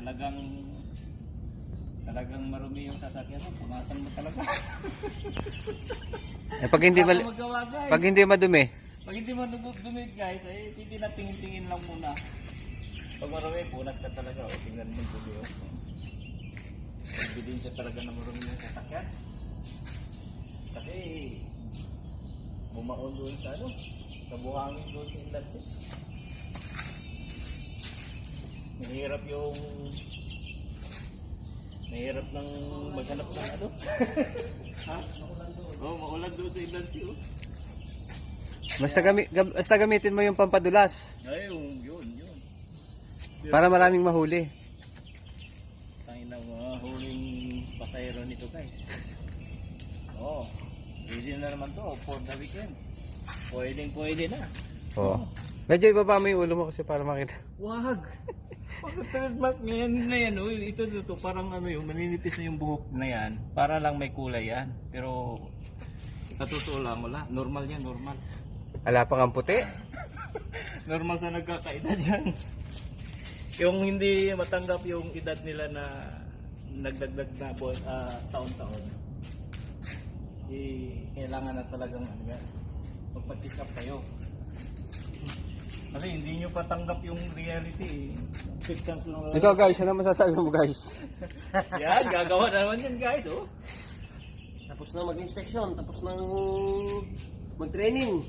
talagang talagang marumi yung sasakyan mo, punasan mo talaga. Eh, pag hindi mal- magawa, guys. pag hindi madumi, Pag hindi mo dumit guys, ay hindi na tingin-tingin lang muna. Pag marumi, punas ka talaga. O, tingnan mo yung video. Ebidensya talaga na marumi yung sasakyan. Kasi, bumaon doon sa ano, sa buhangin doon sa Inlansis. Mahirap yung Mahirap ng maghanap ng ano. ha? Oo, oh, maulan doon sa Inlansis. Oh. basta, gami, gam- basta gamitin mo yung pampadulas Ay, yun, yun, yun. para maraming mahuli. Tangin na mga huling pasayro nito guys. Oo. Oh, pwede na naman to for the weekend. Pwedeng pwede na. Oo. Medyo ibaba mo yung ulo mo kasi para makita. Wag! Pag trademark na yan, na yan, oh, ito, ito, ito, parang ano yung maninipis na yung buhok na yan, para lang may kulay yan. Pero, sa totoo lang, wala. Normal yan, normal. Ala pang ang puti. normal sa nagkakaedad yan. yung hindi matanggap yung edad nila na nagdagdag na buwan, ah, taon-taon. Eh, kailangan na talagang ano yan, magpa-check up kayo. Kasi hindi nyo patanggap yung reality. eh. Acceptance lang. Ikaw guys, ano masasabi mo guys? yan, gagawa na naman yan guys. Oh. Tapos na mag-inspection, tapos na mag-training.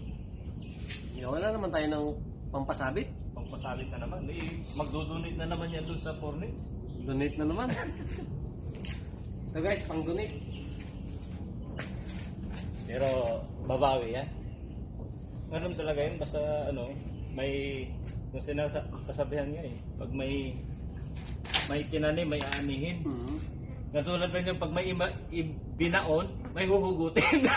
Yeah, wala naman tayo ng pampasabit. Pagpasabit na naman. Eh, magdodonate na naman yan doon sa Fornits. Donate na naman. Ito guys, pang donate. Pero babawi yan. Ganun talaga yun, basta ano, may kung sinasa kasabihan nga eh, pag may may tinanim, may aanihin. Hmm. Katulad na yung pag may ima, i- binaon, may huhugutin.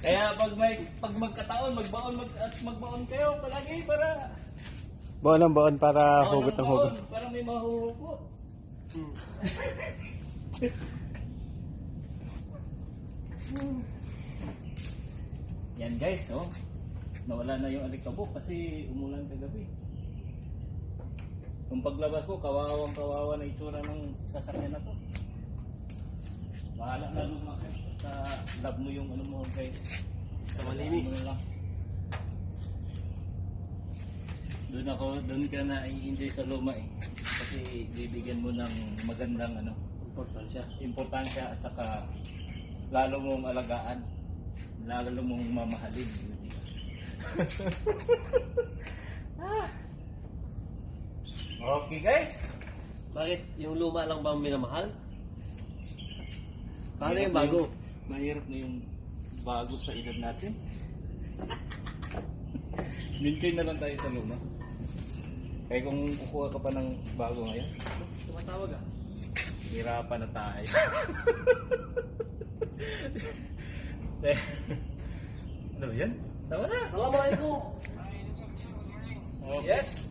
Kaya pag may pag magkataon, magbaon mag, at magbaon kayo palagi para Baon ang baon para baon hugot ng ang hugot. para may mahuhugot. Yan guys, oh. Nawala na yung alikabok kasi umulan kagabi. Kung paglabas ko, kawawang kawawa na itsura ng sasakyan na to. Bahala na lumakit. Basta love mo yung ano mo guys. Sa malinis. Ano. Doon ako, doon ka na i-enjoy sa luma eh. Kasi bibigyan mo ng magandang ano, Importansya. importansya at saka lalo mong alagaan, lalo mong mamahalin. Ah. okay guys. Bakit? Yung luma lang ba minamahal? Paano yung bago? Mahirap na yung bago sa edad natin. Maintain na lang tayo sa luma. Kaya kung kukuha ka pa ng bago ngayon, Tumatawag ah. hirapan na tayo. ano ba yan? Tama na. Assalamualaikum. Yes.